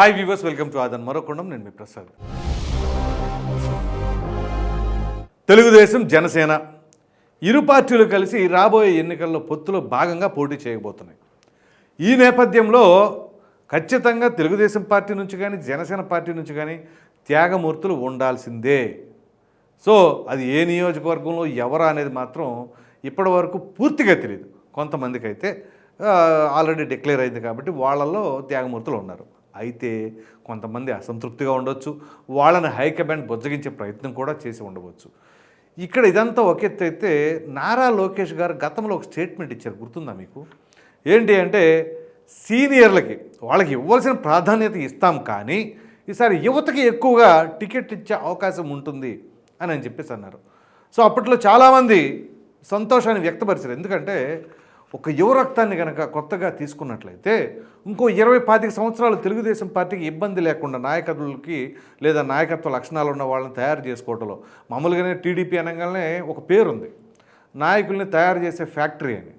Hi viewers welcome to ఆదన్ మరొకుండం నేను మీ ప్రసాద్ తెలుగుదేశం జనసేన ఇరు పార్టీలు కలిసి రాబోయే ఎన్నికల్లో పొత్తులో భాగంగా పోటీ చేయబోతున్నాయి. ఈ నేపథ్యంలో ఖచ్చితంగా తెలుగుదేశం పార్టీ నుంచి కానీ జనసేన పార్టీ నుంచి కానీ త్యాగమూర్తులు ఉండాల్సిందే. సో అది ఏ నియోజకవర్గంలో ఎవరా అనేది మాత్రం ఇప్పటి వరకు పూర్తిగా తెలియదు కొంతమందికి అయితే ఆల్రెడీ డిక్లేర్ అయింది కాబట్టి వాళ్ళల్లో త్యాగమూర్తులు ఉన్నారు. అయితే కొంతమంది అసంతృప్తిగా ఉండొచ్చు వాళ్ళని హైకమాండ్ బుజ్జగించే ప్రయత్నం కూడా చేసి ఉండవచ్చు. ఇక్కడ ఇదంతా ఒక ఎత్తు అయితే నారా లోకేష్ గారు గతంలో ఒక స్టేట్మెంట్ ఇచ్చారు గుర్తుందా మీకు? ఏంటి అంటే సీనియర్లకి వాళ్ళకి ఇవ్వాల్సిన ప్రాధాన్యత ఇస్తాం కానీ ఈసారి యువతకి ఎక్కువగా టికెట్ ఇచ్చే అవకాశం ఉంటుంది అని అని చెప్పేసి అన్నారు. సో అప్పట్లో చాలామంది సంతోషాన్ని వ్యక్తపరిచారు. ఎందుకంటే ఒక యువ రక్తాన్ని కనుక కొత్తగా తీసుకున్నట్లయితే ఇంకో ఇరవై పాతిక సంవత్సరాలు తెలుగుదేశం పార్టీకి ఇబ్బంది లేకుండా నాయకులకి లేదా నాయకత్వ లక్షణాలు ఉన్న వాళ్ళని తయారు చేసుకోవటంలో మామూలుగానే టీడీపీ అనగానే ఒక పేరుంది. నాయకుల్ని తయారు చేసే ఫ్యాక్టరీ అని.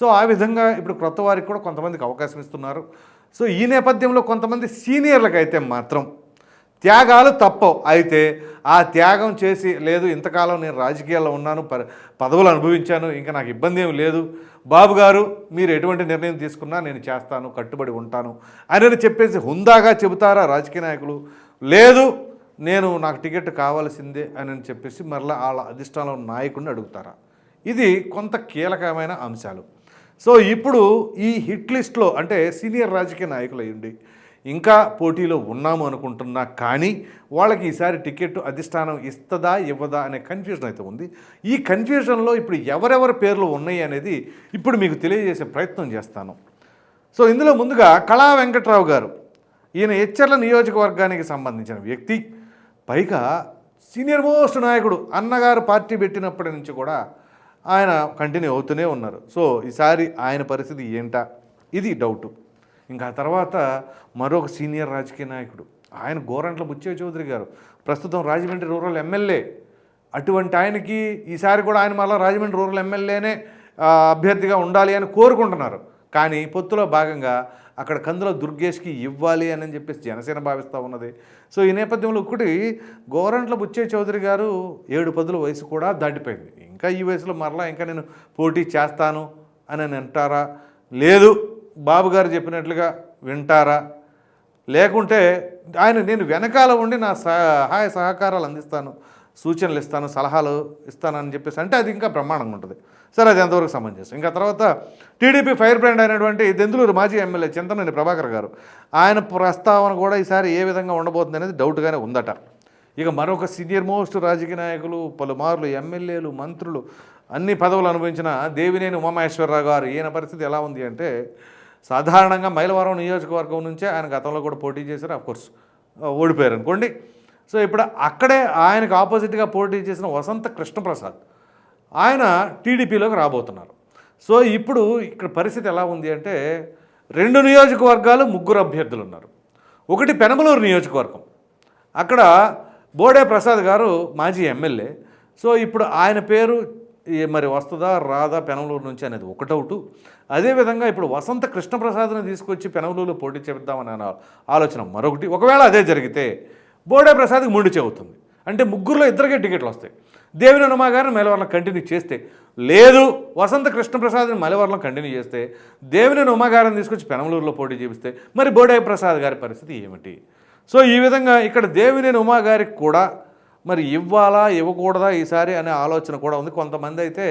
సో ఆ విధంగా ఇప్పుడు క్రొత్త వారికి కూడా కొంతమందికి అవకాశం ఇస్తున్నారు. సో ఈ నేపథ్యంలో కొంతమంది సీనియర్లకు అయితే మాత్రం త్యాగాలు తప్పవు. అయితే ఆ త్యాగం చేసి లేదు ఇంతకాలం నేను రాజకీయాల్లో ఉన్నాను ప పదవులు అనుభవించాను ఇంకా నాకు ఇబ్బంది ఏమి లేదు. బాబు గారు మీరు ఎటువంటి నిర్ణయం తీసుకున్నా నేను చేస్తాను కట్టుబడి ఉంటాను అని చెప్పేసి హుందాగా చెబుతారా రాజకీయ నాయకులు? లేదు నేను నాకు టికెట్ కావాల్సిందే అని చెప్పేసి మరలా వాళ్ళ అధిష్టానం నాయకుడిని అడుగుతారా? ఇది కొంత కీలకమైన అంశాలు. సో ఇప్పుడు ఈ హిట్ లిస్ట్లో అంటే సీనియర్ రాజకీయ నాయకులు అయ్యండి ఇంకా పోటీలో ఉన్నాము అనుకుంటున్నా కానీ వాళ్ళకి ఈసారి టికెట్ అధిష్టానం ఇస్తుందా ఇవ్వదా అనే కన్ఫ్యూజన్ అయితే ఉంది. ఈ కన్ఫ్యూజన్లో ఇప్పుడు ఎవరెవరి పేర్లు ఉన్నాయి అనేది ఇప్పుడు మీకు తెలియజేసే ప్రయత్నం చేస్తాను. సో ఇందులో ముందుగా కళా వెంకట్రావు గారు. ఈయన హెచ్చర్ల నియోజకవర్గానికి సంబంధించిన వ్యక్తి. పైగా సీనియర్ మోస్ట్ నాయకుడు అన్నగారు పార్టీ పెట్టినప్పటి నుంచి కూడా ఆయన కంటిన్యూ అవుతూనే ఉన్నారు. సో ఈసారి ఆయన పరిస్థితి ఏంటా? ఇది డౌటు ఇంకా ఆ తర్వాత మరొక సీనియర్ రాజకీయ నాయకుడు. ఆయన గోరంట్ల బుచ్చయ్య చౌదరి గారు. ప్రస్తుతం రాజమండ్రి రూరల్ ఎమ్మెల్యే. అటువంటి ఆయనకి ఈసారి కూడా ఆయన మళ్ళీ రాజమండ్రి రూరల్ ఎమ్మెల్యేనే అభ్యర్థిగా ఉండాలి అని కోరుకుంటున్నారు. కానీ పొత్తులో భాగంగా అక్కడ కందుల దుర్గేష్కి ఇవ్వాలి అని చెప్పేసి జనసేన భావిస్తూ ఉన్నది. సో ఈ నేపథ్యంలో ఒకటి గోరంట్ల బుచ్చే చౌదరి గారు ఏడు పదుల వయసు కూడా దాటిపోయింది. ఇంకా ఈ వయసులో మరలా ఇంకా నేను పోటీ చేస్తాను అని అని అంటారా? లేదు. బాబు గారు చెప్పినట్లుగా వింటారా? లేకుంటే ఆయన నేను వెనకాల ఉండి నా సహాయ సహకారాలు అందిస్తాను సూచనలు ఇస్తాను సలహాలు ఇస్తానని చెప్పేసి అంటే అది ఇంకా బ్రహ్మాండంగా ఉంటుంది. సరే అది ఎంతవరకు సమంజసం ఇంకా తర్వాత టీడీపీ ఫైర్ బ్రాండ్ అయినటువంటి దెందులూరు మాజీ ఎమ్మెల్యే చింతనేని ప్రభాకర్ గారు ఆయన ప్రస్తావన కూడా ఈసారి ఏ విధంగా ఉండబోతుంది అనేది డౌట్గానే ఉందట. ఇక మరొక సీనియర్ మోస్ట్ రాజకీయ నాయకులు పలుమార్లు ఎమ్మెల్యేలు మంత్రులు అన్ని పదవులు అనుభవించిన దేవినేని ఉమామహేశ్వరరావు గారు ఈయన పరిస్థితి ఎలా ఉంది అంటే సాధారణంగా మైలవరం నియోజకవర్గం నుంచే ఆయన గతంలో కూడా పోటీ చేశారు. అఫ్కోర్స్ ఓడిపోయారు అనుకోండి. సో ఇప్పుడు అక్కడే ఆయనకు ఆపోజిట్గా పోటీ చేసిన వసంత కృష్ణప్రసాద్ ఆయన టీడీపీలోకి రాబోతున్నారు. సో ఇప్పుడు ఇక్కడ పరిస్థితి ఎలా ఉంది అంటే రెండు నియోజకవర్గాలు ముగ్గురు అభ్యర్థులు ఉన్నారు. ఒకటి పెనమలూరు నియోజకవర్గం. అక్కడ బోడే ప్రసాద్ గారు మాజీ ఎమ్మెల్యే. సో ఇప్పుడు ఆయన పేరు మరి వస్తుందా రాదా పెనమలూరు నుంచి అనేది ఒకటవుటు అదేవిధంగా ఇప్పుడు వసంత కృష్ణప్రసాద్ని తీసుకొచ్చి పెనమలూరులో పోటీ చేద్దామని ఆలోచన మరొకటి. ఒకవేళ అదే జరిగితే బోడే ప్రసాద్కి మూడు చెబుతుంది. అంటే ముగ్గురులో ఇద్దరికే టికెట్లు వస్తాయి. దేవిని ఉమా గారిని మైలవరం కంటిన్యూ చేస్తే లేదు వసంత కృష్ణప్రసాద్ని మైలవరం కంటిన్యూ చేస్తే దేవిని ఉమా గారిని తీసుకొచ్చి పెనమలూరులో పోటీ చేపిస్తే మరి బోడే ప్రసాద్ గారి పరిస్థితి ఏమిటి? సో ఈ విధంగా ఇక్కడ దేవినేని ఉమా గారికి కూడా మరి ఇవ్వాలా ఇవ్వకూడదా ఈసారి అనే ఆలోచన కూడా ఉంది. కొంతమంది అయితే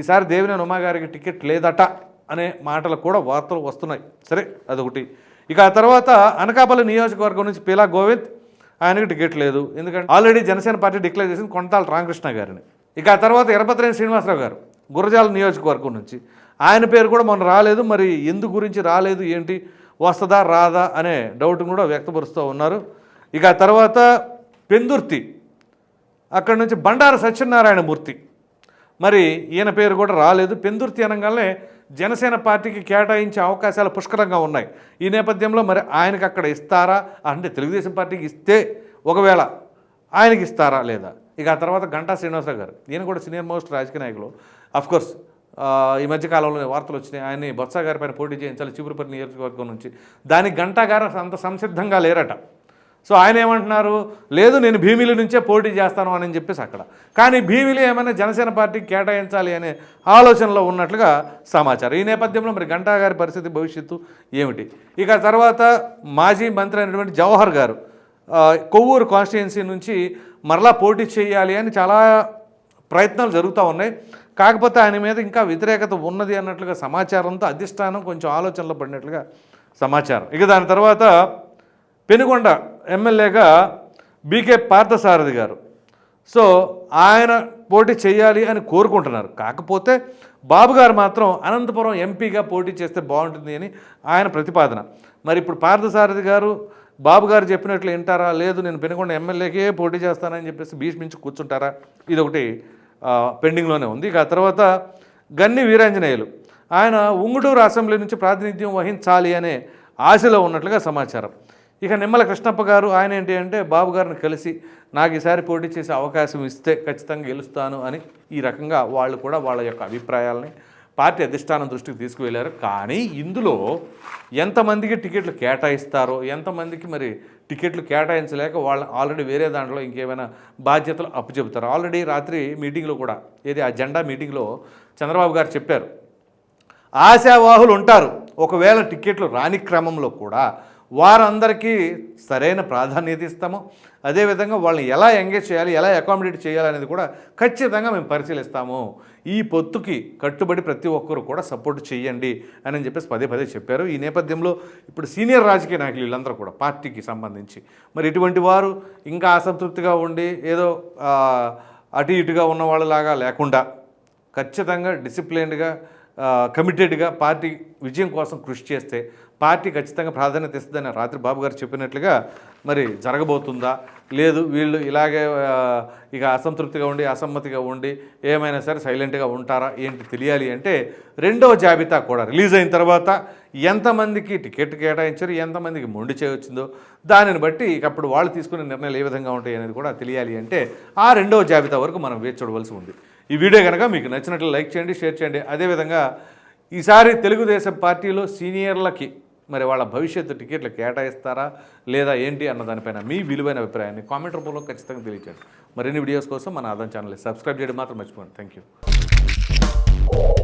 ఈసారి దేవినేని ఉమాగారికి టికెట్ లేదట అనే మాటలు కూడా వార్తలు వస్తున్నాయి. సరే అదొకటి. ఇక ఆ తర్వాత అనకాపల్లి నియోజకవర్గం నుంచి పీలా గోవింద్ ఆయనకి టికెట్ లేదు. ఎందుకంటే ఆల్రెడీ జనసేన పార్టీ డిక్లేర్ చేసింది కొంతాల రామకృష్ణ గారిని. ఇక ఆ తర్వాత ఎరపతిరేని శ్రీనివాసరావు గారు గురజాల నియోజకవర్గం నుంచి. ఆయన పేరు కూడా మొన్న రాలేదు. మరి ఎందు గురించి రాలేదు ఏంటి వస్తుందా రాదా అనే డౌట్ కూడా వ్యక్తపరుస్తూ ఉన్నారు. ఇక ఆ తర్వాత పెందుర్తి అక్కడి నుంచి బండారు సత్యనారాయణ మూర్తి. మరి ఈయన పేరు కూడా రాలేదు. పెందుర్తి అనగానే జనసేన పార్టీకి కేటాయించే అవకాశాలు పుష్కలంగా ఉన్నాయి. ఈ నేపథ్యంలో మరి ఆయనకు అక్కడ ఇస్తారా? అంటే తెలుగుదేశం పార్టీకి ఇస్తే ఒకవేళ ఆయనకి ఇస్తారా లేదా? ఇక ఆ తర్వాత గంటా శ్రీనివాసరావు గారు. ఈయన కూడా సీనియర్ మోస్ట్ రాజకీయ నాయకులు. అఫ్కోర్స్ ఈ మధ్యకాలంలో వార్తలు వచ్చినాయి. ఆయన్ని బొత్స గారి పైన పోటీ చేయించాలి. చీపురుపల్లి నియోజకవర్గం నుంచి. దానికి గంటా గారు అంత సంసిద్ధంగా లేరట. సో ఆయన ఏమంటున్నారు? లేదు నేను భీమిలి నుంచే పోటీ చేస్తాను అని చెప్పేసి అక్కడ. కానీ భీమిలి ఏమైనా జనసేన పార్టీకి కేటాయించాలి అనే ఆలోచనలో ఉన్నట్లుగా సమాచారం. ఈ నేపథ్యంలో మరి గంటా గారి పరిస్థితి భవిష్యత్తు ఏమిటి? ఇక తర్వాత మాజీ మంత్రి అయినటువంటి జవహర్ గారు కొవ్వూరు కాన్స్టిట్యున్సీ నుంచి మరలా పోటీ చేయాలి అని చాలా ప్రయత్నాలు జరుగుతూ ఉన్నాయి. కాకపోతే ఆయన మీద ఇంకా వ్యతిరేకత ఉన్నది అన్నట్లుగా సమాచారంతో అధిష్టానం కొంచెం ఆలోచనలో పడినట్లుగా సమాచారం. ఇక దాని తర్వాత పెనుగొండ ఎమ్మెల్యేగా బీకే పార్థసారథి గారు. సో ఆయన పోటీ చేయాలి అని కోరుకుంటున్నారు. కాకపోతే బాబు గారు మాత్రం అనంతపురం ఎంపీగా పోటీ చేస్తే బాగుంటుంది అని ఆయన ప్రతిపాదన. మరి ఇప్పుడు పార్థసారథి గారు బాబు గారు చెప్పినట్లు వింటారా? లేదు నేను పెనుకొండ ఎమ్మెల్యేకే పోటీ చేస్తానని చెప్పేసి భీష్మించి కూర్చుంటారా? ఇది ఒకటి పెండింగ్లోనే ఉంది. ఇక తర్వాత గన్ని వీరాంజనేయులు. ఆయన ఉంగుటూరు అసెంబ్లీ నుంచి ప్రాతినిధ్యం వహించాలి అనే ఆశలో ఉన్నట్లుగా సమాచారం. ఇక నిమ్మల కృష్ణప్ప గారు ఆయన ఏంటి అంటే బాబు గారిని కలిసి నాకు ఈసారి పోటీ చేసే అవకాశం ఇస్తే ఖచ్చితంగా గెలుస్తాను అని ఈ రకంగా వాళ్ళు కూడా వాళ్ళ యొక్క అభిప్రాయాలని పార్టీ అధిష్టానం దృష్టికి తీసుకువెళ్ళారు కానీ ఇందులో ఎంతమందికి టికెట్లు కేటాయిస్తారో ఎంతమందికి మరి టికెట్లు కేటాయించలేక వాళ్ళు ఆల్రెడీ వేరే దాంట్లో ఇంకేమైనా బాధ్యతలు అప్పచెబుతారు. ఆల్రెడీ రాత్రి మీటింగ్లో కూడా ఏది ఆ జెండా మీటింగ్లో చంద్రబాబు గారు చెప్పారు ఆశావాహులు ఉంటారు. ఒకవేళ టికెట్లు రాని క్రమంలో కూడా వారందరికీ సరైన ప్రాధాన్యత ఇస్తాము. అదేవిధంగా వాళ్ళని ఎలా ఎంగేజ్ చేయాలి ఎలా అకామిడేట్ చేయాలి అనేది కూడా ఖచ్చితంగా మేము పరిశీలిస్తాము. ఈ పొత్తుకి కట్టుబడి ప్రతి ఒక్కరు కూడా సపోర్ట్ చేయండి అని చెప్పేసి పదే పదే చెప్పారు. ఈ నేపథ్యంలో ఇప్పుడు సీనియర్ రాజకీయ నాయకులు వీళ్ళందరూ కూడా పార్టీకి సంబంధించి. మరి ఇటువంటి వారు ఇంకా అసంతృప్తిగా ఉండి ఏదో అటు ఇటుగా ఉన్న వాళ్ళలాగా లేకుండా ఖచ్చితంగా డిసిప్లైన్డ్గా కమిటెడ్గా పార్టీ విజయం కోసం కృషి చేస్తే పార్టీ ఖచ్చితంగా ప్రాధాన్యత ఇస్తుందని రాత్రి బాబు గారు చెప్పినట్లుగా మరి జరగబోతుందా? లేదు వీళ్ళు ఇలాగే ఇక అసంతృప్తిగా ఉండి అసమ్మతిగా ఉండి ఏమైనా సరే సైలెంట్గా ఉంటారా? ఏంటి తెలియాలి అంటే రెండవ జాబితా కూడా రిలీజ్ అయిన తర్వాత ఎంతమందికి టికెట్ కేటాయించారు ఎంతమందికి మొండి చేయవచ్చిందో దానిని బట్టి ఇక అప్పుడు వాళ్ళు తీసుకునే నిర్ణయాలు ఏ విధంగా ఉంటాయి అనేది కూడా తెలియాలి అంటే ఆ రెండవ జాబితా వరకు మనం వేచి చూడవలసి ఉంది. ఈ వీడియో కనుక మీకు నచ్చినట్లు లైక్ చేయండి షేర్ చేయండి. అదేవిధంగా ఈసారి తెలుగుదేశం పార్టీలో సీనియర్లకి మరి వాళ్ళ భవిష్యత్తు టికెట్లు కేటాయిస్తారా లేదా ఏంటి అన్న దానిపైన మీ విలువైన అభిప్రాయాన్ని కామెంట్ రూపంలో ఖచ్చితంగా తెలియచేయండి. మరిన్ని వీడియోస్ కోసం మన ఆదాన్ ఛానల్ సబ్స్క్రైబ్ చేయడం మాత్రం మర్చిపోండి థ్యాంక్ యూ